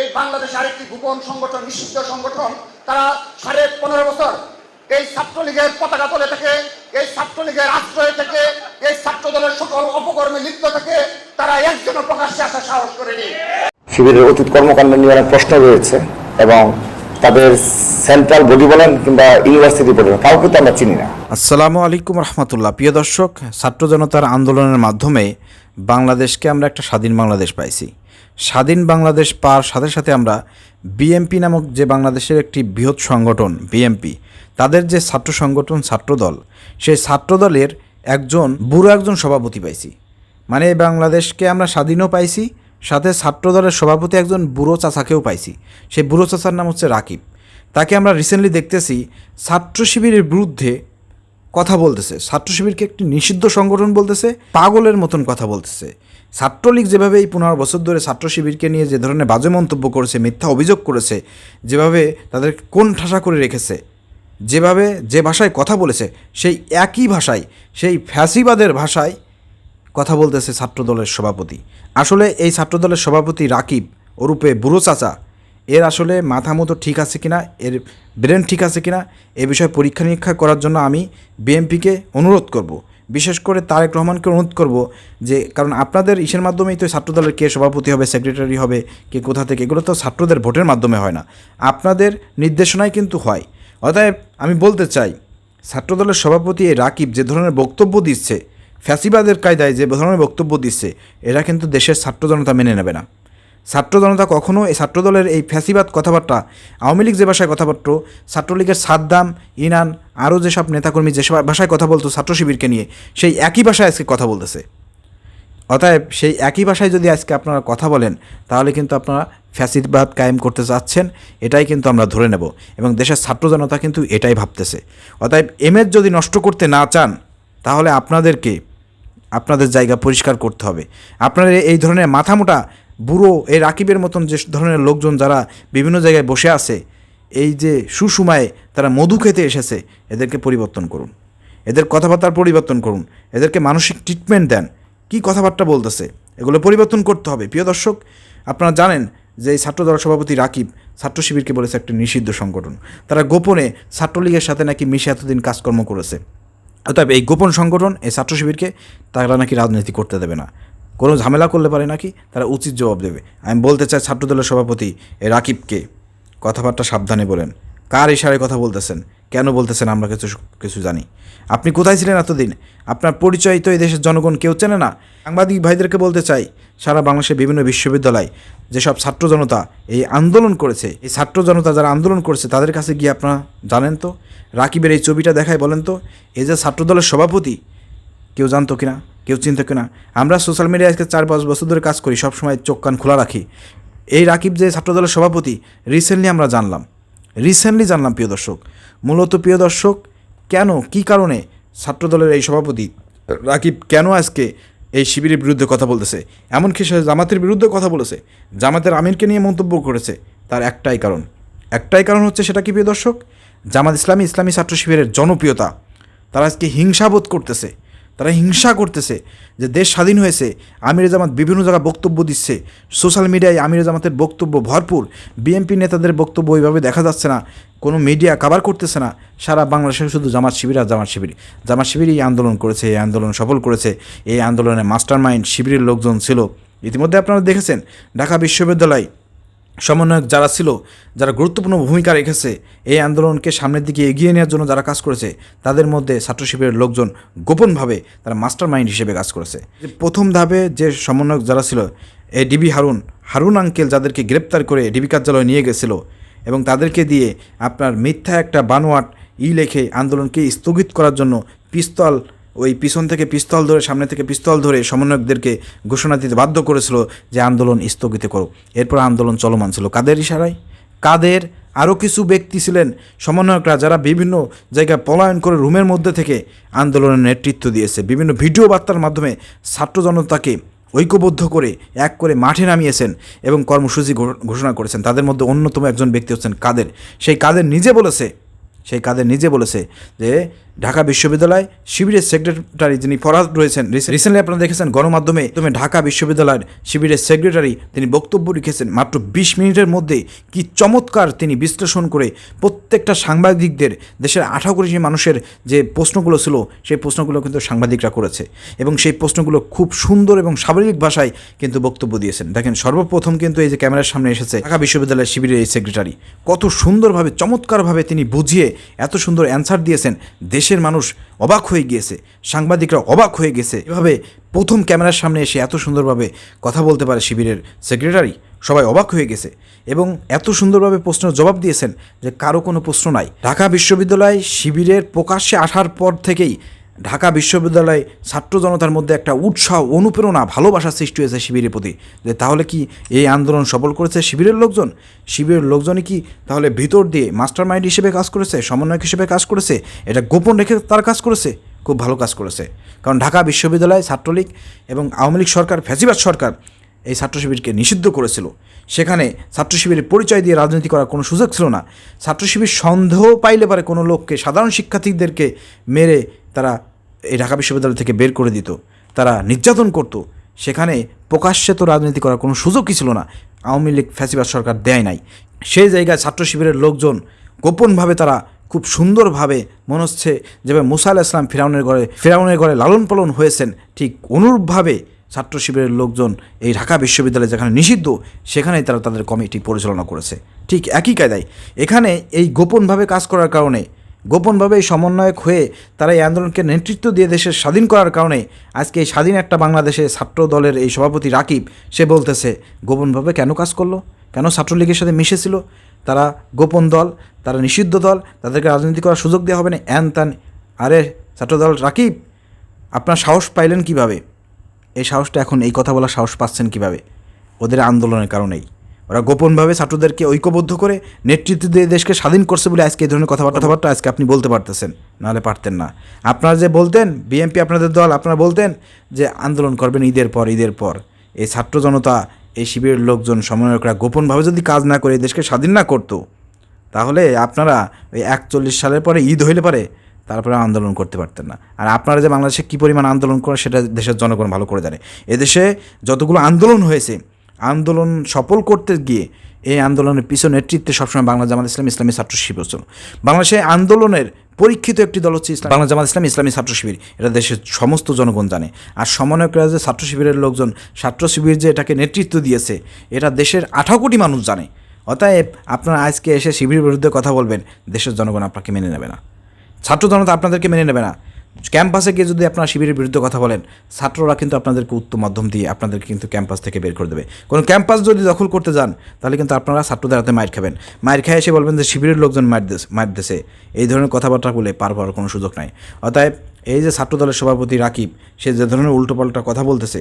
এই বাংলাদেশ আরেকটি গোপন সংগঠন, নিষিদ্ধ সংগঠন, তারা সাড়ে পনেরো বছর এই ছাত্রলীগের পতাকা তলে থেকে, এই ছাত্রলীগের আশ্রয় থেকে, এই ছাত্র দলের সকল অপকর্মে লিপ্ত থেকে তারা একজনও প্রকাশ্যে আসা সাহস করেনি। শিবিরের অতীত কর্মকাণ্ড নিয়ে অনেক প্রশ্ন রয়েছে এবং তাদের সেন্ট্রাল বডি বলেন কিংবা ইউনিভার্সিটি বলেন, কাউকে তো আমরা চিনি না। আসসালামু আলাইকুম রহমতুল্লাহ। প্রিয় দর্শক, ছাত্র জনতার আন্দোলনের মাধ্যমে বাংলাদেশকে আমরা একটা স্বাধীন বাংলাদেশ পাইছি। স্বাধীন বাংলাদেশ পাওয়ার সাথে সাথে আমরা বিএমপি নামক যে বাংলাদেশের একটি বৃহৎ সংগঠন বিএমপি তাদের যে ছাত্র সংগঠন, ছাত্রদল, সেই ছাত্রদলের একজন, বুড়ো একজন সভাপতি পাইছি। মানে বাংলাদেশকে আমরা স্বাধীনও পাইছি সাথে ছাত্রদলের সভাপতি একজন বুড়ো চাচাকেও পাইছি। সেই বুড়ো চাচার নাম হচ্ছে রাকিব। তাকে আমরা রিসেন্টলি দেখতেছি, ছাত্র শিবিরের বিরুদ্ধে কথা বলতেছে। ছাত্র শিবিরকে একটি নিষিদ্ধ সংগঠন বলতেছে, পাগলের মতন কথা বলতেছে। ছাত্রলীগ যেভাবে এই পনেরো বছর ধরে ছাত্র শিবিরকে নিয়ে যে ধরনের বাজে মন্তব্য করেছে, মিথ্যা অভিযোগ করেছে, যেভাবে তাদের কোন ঠাসা করে রেখেছে, যেভাবে যে ভাষায় কথা বলেছে, সেই একই ভাষায়, সেই ফ্যাসিবাদের ভাষায় কথা বলতেছে ছাত্রদলের সভাপতি। আসলে এই ছাত্রদলের সভাপতি রাকিব ওরূপে বুড়ো চাচা, এর আসলে মাথা মতো ঠিক আছে কিনা, এর ব্রেন ঠিক আছে কিনা, এ বিষয়ে পরীক্ষা নিরীক্ষা করার জন্য আমি বিএমপিকে অনুরোধ করব। বিশেষ করে তারেক রহমানকে অনুরোধ করব যে, কারণ আপনাদের ইসের মাধ্যমেই তো ছাত্রদলের কে সভাপতি হবে, সেক্রেটারি হবে, কে কোথা থেকে, এগুলো তো ছাত্রদের ভোটের মাধ্যমে হয় না। আপনাদের নির্দেশনায় কিন্তু হয়। অতএব আমি বলতে চাই, ছাত্রদলের সভাপতি এই রাকিব যে ধরনের বক্তব্য দিচ্ছে ফ্যাসিবাদের কায়দায় যে ধরনের বক্তব্য দিচ্ছে, এরা কিন্তু দেশের ছাত্র জনতা মেনে নেবে না। ছাত্র জনতা কখনো এই ছাত্রদলের এই ফ্যাসিবাদ কথাবার্তা, আওয়ামী লীগ যে ভাষায় কথাবার্তা, ছাত্রলীগের সাদ্দাম, ইনান, আরও যেসব নেতাকর্মী যেসব ভাষায় কথা বলতো ছাত্র শিবিরকে নিয়ে, সেই একই ভাষায় আজকে কথা বলতেছে। অতএব সেই একই ভাষায় যদি আজকে আপনারা কথা বলেন, তাহলে কিন্তু আপনারা ফ্যাসিবাদ কায়েম করতে চাচ্ছেন, এটাই কিন্তু আমরা ধরে নেব এবং দেশের ছাত্র জনতা কিন্তু এটাই ভাবতেছে। অতএব এমএস যদি নষ্ট করতে না চান, তাহলে আপনাদেরকে আপনাদের জায়গা পরিষ্কার করতে হবে। আপনারা এই ধরনের মাথামোটা বুড়ো এই রাকিবের মতন যে ধরনের লোকজন যারা বিভিন্ন জায়গায় বসে আছে, এই যে সুসময়ে তারা মধু খেতে এসেছে, এদেরকে পরিবর্তন করুন। এদের কথাবার্তার পরিবর্তন করুন। এদেরকে মানসিক ট্রিটমেন্ট দেন। কি কথাবার্তা বলতেছে? এগুলো পরিবর্তন করতে হবে। প্রিয় দর্শক, আপনারা জানেন যে এই ছাত্রদল সভাপতি রাকিব ছাত্র শিবিরকে বলেছে একটি নিষিদ্ধ সংগঠন। তারা গোপনে ছাত্রলীগের সাথে নাকি মিশে এতদিন কাজকর্ম করেছে। অতএব এই গোপন সংগঠন, এই ছাত্র শিবিরকে তারা নাকি রাজনীতি করতে দেবে না। কোনো ঝামেলা করলে পারে নাকি? তারা উচিত জবাব দেবে। আমি বলতে চাই ছাত্রদলের সভাপতি রাকিবকে কথাবার্তা সাবধানে বলেন। কার ইশারায় কথা বলতেছেন? কেন বলতেছেন? আমরা কিছু কিছু জানি। আপনি কোথায় ছিলেন এতদিন? আপনার পরিচয় তো এই দেশের জনগণ কেউ চেনে না। সাংবাদিক ভাইদেরকে বলতে চাই সারা বাংলাদেশের বিভিন্ন বিশ্ববিদ্যালয় যেসব ছাত্র জনতা এই আন্দোলন করেছে, এই ছাত্র জনতা যারা আন্দোলন করেছে তাদের কাছে গিয়ে আপনারা জানেন তো? রাকিবের এই ছবিটা দেখায় বলেন তো? এই যে ছাত্রদলের সভাপতি, কেউ জানতো কিনা? কেউ চিনতো কিনা? আমরা সোশ্যাল মিডিয়ায় আজকে চার পাঁচ বছর ধরে কাজ করি, সবসময় চোখ কান খোলা রাখি। এই রাকিব যে ছাত্রদলের সভাপতি, রিসেন্টলি আমরা জানলাম। রিসেন্টলি জানলাম, প্রিয় দর্শক। মূলত প্রিয় দর্শক, কেন, কি কারণে ছাত্রদলের এই সভাপতি, রাকিব, কেন আজকে এই শিবিরের বিরুদ্ধে কথা বলতেছে। এমনকি সে জামাতের বিরুদ্ধে কথা বলেছে। জামাতের আমিরকে নিয়ে মন্তব্য করেছে। তার একটাই কারণ। একটাই কারণ হচ্ছে সেটা কি প্রিয় দর্শক? জামাত ইসলামী ইসলামী ছাত্র শিবিরের জনপ্রিয়তা। তারা আজকে হিংসাবোধ করতেছে। তারা হিংসা করতেছে যে দেশ স্বাধীন হয়েছে, আমির জামাত বিভিন্ন জায়গায় বক্তব্য দিচ্ছে, সোশ্যাল মিডিয়ায় আমির জামাতের বক্তব্য ভরপুর, বিএনপি নেতাদের বক্তব্য ওইভাবে দেখা যাচ্ছে না, কোনো মিডিয়া কাভার করতেছে না, সারা বাংলাদেশে শুধু জামাত শিবির আর জামাত শিবির। জামাত শিবির এই আন্দোলন করেছে, এই আন্দোলন সফল করেছে, এই আন্দোলনে মাস্টার মাইন্ড শিবিরের লোকজন ছিল। ইতিমধ্যে আপনারা দেখেছেন, ঢাকা বিশ্ববিদ্যালয় সমন্বয়ক যারা ছিল, যারা গুরুত্বপূর্ণ ভূমিকা রেখেছে, এই আন্দোলনকে সামনের দিকে এগিয়ে নেওয়ার জন্য যারা কাজ করেছে, তাদের মধ্যে ছাত্র শিবিরের লোকজন গোপনভাবে তারা মাস্টার মাইন্ড হিসেবে কাজ করেছে। প্রথম ধাপে যে সমন্বয়ক যারা ছিল এই ডিবি হারুন হারুন আঙ্কেল যাদেরকে গ্রেপ্তার করে ডিবি কার্যালয়ে নিয়ে গেছিল এবং তাদেরকে দিয়ে আপনার মিথ্যা একটা বানোয়াট ই লেখে আন্দোলনকে স্থগিত করার জন্য পিস্তল ওই পিছন থেকে পিস্তল ধরে, সামনে থেকে পিস্তল ধরে সমন্বয়কদেরকে ঘোষণা দিতে বাধ্য করেছিল যে আন্দোলন স্থগিত করো এরপর আন্দোলন চলমান ছিল। কাদের ইশারায়? কাদের? আরও কিছু ব্যক্তি ছিলেন সমন্বয়করা যারা বিভিন্ন জায়গায় পলায়ন করে রুমের মধ্যে থেকে আন্দোলনের নেতৃত্ব দিয়েছে। বিভিন্ন ভিডিও বার্তার মাধ্যমে ছাত্র জনতাকে ঐক্যবদ্ধ করে, এক করে মাঠে নামিয়েছেন এবং কর্মসূচি ঘোষণা করেছেন। তাদের মধ্যে অন্যতম একজন ব্যক্তি হচ্ছেন কাদের? সেই কাদের নিজে বলেছে সেই কাদের নিজে বলেছে যে ঢাকা বিশ্ববিদ্যালয় শিবিরের সেক্রেটারি যিনি ফরাদ রয়েছেন রিসেন্টলি আপনারা দেখেছেন গণমাধ্যমে তুমি ঢাকা বিশ্ববিদ্যালয়ের শিবিরের সেক্রেটারি তিনি বক্তব্য লিখেছেন মাত্র বিশ মিনিটের মধ্যে কি চমৎকার তিনি বিশ্লেষণ করে প্রত্যেকটা সাংবাদিকদের দেশের আঠারো কোটি মানুষের যে প্রশ্নগুলো ছিল, সেই প্রশ্নগুলো কিন্তু সাংবাদিকরা করেছে। এবং সেই প্রশ্নগুলো খুব সুন্দর এবং স্বাভাবিক ভাষায় কিন্তু বক্তব্য দিয়েছেন। দেখেন, সর্বপ্রথম কিন্তু এই যে ক্যামেরার সামনে এসেছে ঢাকা বিশ্ববিদ্যালয়ের শিবিরের এই সেক্রেটারি। কত সুন্দরভাবে, চমৎকারভাবে তিনি বুঝিয়ে এত সুন্দর অ্যান্সার দিয়েছেন। দেশের মানুষ অবাক হয়ে গিয়েছে, সাংবাদিকরা অবাক হয়ে গেছে। এভাবে প্রথম ক্যামেরার সামনে এসে এত সুন্দরভাবে কথা বলতে পারে শিবিরের সেক্রেটারি। সবাই অবাক হয়ে গেছে এবং এত সুন্দরভাবে প্রশ্নের জবাব দিয়েছেন যে কারও কোনো প্রশ্ন নাই। ঢাকা বিশ্ববিদ্যালয় শিবিরের প্রকাশ্যে আসার পর থেকেই ঢাকা বিশ্ববিদ্যালয়ে ছাত্র জনতার মধ্যে একটা উৎসাহ, অনুপ্রেরণা, ভালোবাসা সৃষ্টি হয়েছে শিবিরের প্রতি। যে তাহলে কি এই আন্দোলন সফল করেছে শিবিরের লোকজন? শিবিরের লোকজনই কি তাহলে ভিতর দিয়ে মাস্টার মাইন্ড হিসেবে কাজ করেছে, সমন্বয়ক হিসেবে কাজ করেছে? এটা গোপন রেখে তার কাজ করেছে? খুব ভালো কাজ করেছে। কারণ ঢাকা বিশ্ববিদ্যালয় ছাত্রলীগ এবং আওয়ামী লীগ সরকার, ফ্যাসিবাদ সরকার এই ছাত্র শিবিরকে নিষিদ্ধ করেছিল। সেখানে ছাত্র শিবিরের পরিচয় দিয়ে রাজনীতি করার কোনো সুযোগ ছিল না। ছাত্র শিবির সন্দেহ পাইলে পারে কোনো লোককে, সাধারণ শিক্ষার্থীদেরকে মেরে তারা এই ঢাকা বিশ্ববিদ্যালয় থেকে বের করে দিত। তারা নির্যাতন করত। সেখানে প্রকাশ্যে তো রাজনীতি করার কোনো সুযোগই ছিল না। আওয়ামী লীগ ফ্যাসিবাদ সরকার দেয় নাই। সেই জায়গায় ছাত্র শিবিরের লোকজন গোপনভাবে তারা খুব সুন্দরভাবে মনে হচ্ছে যেভাবে মুসা আলাহ ইসলাম ফিরাউনের ঘরে ফিরাউনের ঘরে লালন পালন হয়েছেন, ঠিক অনুরূপভাবে ছাত্র শিবিরের লোকজন এই ঢাকা বিশ্ববিদ্যালয়ে যেখানে নিষিদ্ধ, সেখানেই তারা তাদের কমিটি পরিচালনা করেছে। ঠিক একই কায়দায় এখানে এই গোপনভাবে কাজ করার কারণে, গোপনভাবে এই সমন্বয়ক হয়ে তারা এই আন্দোলনকে নেতৃত্ব দিয়ে দেশের স্বাধীন করার কারণে আজকে এই স্বাধীন একটা বাংলাদেশে ছাত্র দলের এই সভাপতি রাকিব, সে বলতেছে, গোপনভাবে কেন কাজ করল? কেন ছাত্রলীগের সাথে মিশেছিল? তারা গোপন দল, তারা নিষিদ্ধ দল, তাদেরকে রাজনীতি করার সুযোগ দেওয়া হবে না। এন তান, আরে ছাত্রদল রাকিব, আপনার সাহস পাইলেন কীভাবে? এই সাহসটা এখন, এই কথা বলার সাহস পাচ্ছেন কীভাবে? ওদের আন্দোলনের কারণেই। ওরা গোপনভাবে ছাত্রদেরকে ঐক্যবদ্ধ করে নেতৃত্ব দিয়ে দেশকে স্বাধীন করছে বলে আজকে এই ধরনের কথাবার্তা কথাবার্তা আজকে আপনি বলতে পারতেছেন, নাহলে পারতেন না। আপনারা যে বলতেন, বিএনপি আপনাদের দল, আপনারা বলতেন যে আন্দোলন করবেন ঈদের পর ঈদের পর। এই ছাত্র জনতা, এই শিবিরের লোকজন, সমন্বয়করা গোপনভাবে যদি কাজ না করে, দেশকে স্বাধীন না করতো, তাহলে আপনারা ওই একচল্লিশ সালের পরে ঈদ হইলে পারে তারপরে আন্দোলন করতে পারতেন না। আর আপনারা যে বাংলাদেশে কী পরিমাণ আন্দোলন করেন সেটা দেশের জনগণ ভালো করে জানে। এদেশে যতগুলো আন্দোলন হয়েছে, আন্দোলন সফল করতে গিয়ে এই আন্দোলনের পিছনে নেতৃত্বে সবসময় বাংলা জামাত ইসলাম ইসলামী ছাত্র শিবির ছিল। বাংলাদেশে আন্দোলনের পরীক্ষিত একটি দল হচ্ছে ইসলাম বাংলা জামাত ইসলাম ইসলামী ছাত্র শিবির। এটা দেশের সমস্ত জনগণ জানে। আর সমন্বয়করা যে ছাত্র শিবিরের লোকজন, ছাত্র শিবির যে এটাকে নেতৃত্ব দিয়েছে, এটা দেশের আঠারো কোটি মানুষ জানে। অতএব আপনারা আজকে এসে শিবিরের বিরুদ্ধে কথা বলবেন, দেশের জনগণ আপনাকে মেনে নেবে না। ছাত্র জনতা আপনাদেরকে মেনে নেবে না। ক্যাম্পাসে গিয়ে যদি আপনারা শিবিরের বিরুদ্ধে কথা বলেন, ছাত্ররা কিন্তু আপনাদেরকে উত্তম মাধ্যম দিয়ে আপনাদেরকে কিন্তু ক্যাম্পাস থেকে বের করে দেবে। কোনো ক্যাম্পাস যদি দখল করতে যান, তাহলে কিন্তু আপনারা ছাত্রদের হাতে মাইর খাবেন। মাইর খেয়ে এসে বলবেন যে, শিবিরের লোকজন মার দেশ মার দেশে এই ধরনের কথাবার্তা বলে পার পাওয়ার কোনো সুযোগ নাই। অতএব এই যে ছাত্রদলের সভাপতি রাকিব, সে যে ধরনের উল্টোপাল্টা কথা বলতেছে,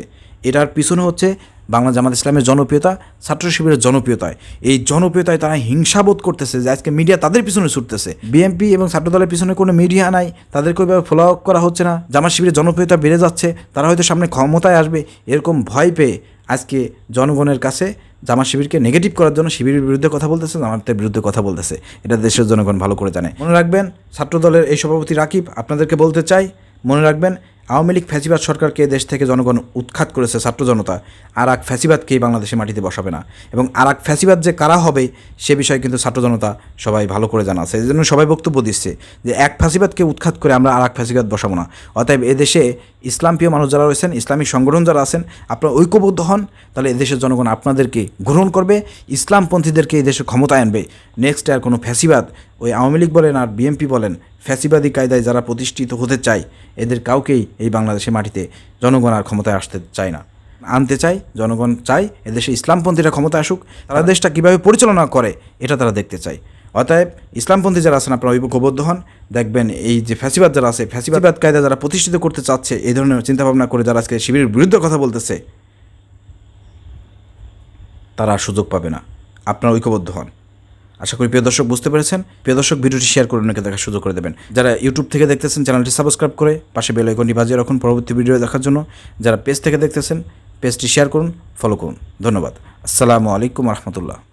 এটার পিছনে হচ্ছে বাংলা জামাত ইসলামের জনপ্রিয়তা, ছাত্র শিবিরের জনপ্রিয়তায়। এই জনপ্রিয়তায় তারা হিংসাবোধ করতেছে যে আজকে মিডিয়া তাদের পিছনে ছুটতেছে। বিএনপি এবং ছাত্রদলের পিছনে কোনো মিডিয়া নাই, তাদেরকে ওইভাবে ফলো আপ করা হচ্ছে না। জামাত শিবিরের জনপ্রিয়তা বেড়ে যাচ্ছে, তারা হয়তো সামনে ক্ষমতায় আসবে, এরকম ভয় পেয়ে আজকে জনগণের কাছে জামা শিবিরকে নেগেটিভ করার জন্য শিবিরের বিরুদ্ধে কথা বলতেছে, জামাতের বিরুদ্ধে কথা বলতেছে। এটা দেশের জনগণ ভালো করে জানে। মনে রাখবেন, ছাত্রদলের এই সভাপতি রাকিব, আপনাদেরকে বলতে চাই, মনে রাখবেন আওয়ামী লীগ ফ্যাসিবাদ সরকারকে দেশ থেকে জনগণ উৎখাত করেছে ছাত্র জনতা। আর এক ফ্যাসিবাদকেই বাংলাদেশে মাটিতে বসাবে না। এবং আর এক ফ্যাসিবাদ যে কারা হবে, সে বিষয়ে কিন্তু ছাত্র জনতা সবাই ভালো করে জানা আছে। এই জন্য সবাই বক্তব্য দিচ্ছে যে এক ফ্যাসিবাদকে উৎখাত করে আমরা আর এক ফ্যাসিবাদ বসাবো না। অতএব এদেশে ইসলামপ্রিয় মানুষ যারা রয়েছেন, ইসলামিক সংগঠন যারা আছেন, আপনারা ঐক্যবদ্ধ হন, তাহলে এদেশের জনগণ আপনাদেরকে গ্রহণ করবে, ইসলামপন্থীদেরকে এই দেশে ক্ষমতায় আনবে। নেক্সট আর কোনো ফ্যাসিবাদ ওই আওয়ামী লীগ বলেন আর বিএনপি বলেন ফ্যাসিবাদী কায়দায় যারা প্রতিষ্ঠিত হতে চায় এদের কাউকেই এই বাংলাদেশের মাটিতে জনগণ আর ক্ষমতায় আসতে চায় না। আনতে চায় জনগণ চায় এদেশে ইসলামপন্থীরা ক্ষমতা আসুক তারা দেশটা কীভাবে পরিচালনা করে এটা তারা দেখতে চায়। অতএব ইসলামপন্থী যারা আছেন আপনারা ঐক্যবদ্ধ হন। দেখবেন এই যে ফ্যাসিবাদ যারা আছে ফ্যাসিবাদ কায়দা যারা প্রতিষ্ঠিত করতে চাচ্ছে এই ধরনের চিন্তাভাবনা করে যারা আজকে শিবিরের বিরুদ্ধে কথা বলতেছে তারা সুযোগ পাবে না। আপনারা ঐক্যবদ্ধ হন। আশা করি প্রিয় দর্শক বুঝতে পেরেছেন। প্রিয় দর্শক, ভিডিওটি শেয়ার করে অনেকে দেখার সুযোগ করে দেবেন। যারা ইউটিউব থেকে দেখতেছেন চ্যানেলটি সাবস্ক্রাইব করে পাশে বেল আইকনটি বাজিয়ে রাখুন পরবর্তী ভিডিও দেখার জন্য। যারা পেজ থেকে দেখতেছেন পেজটি শেয়ার করুন ফলো করুন। ধন্যবাদ। আসসালামু আলাইকুম রহমতুল্লাহ।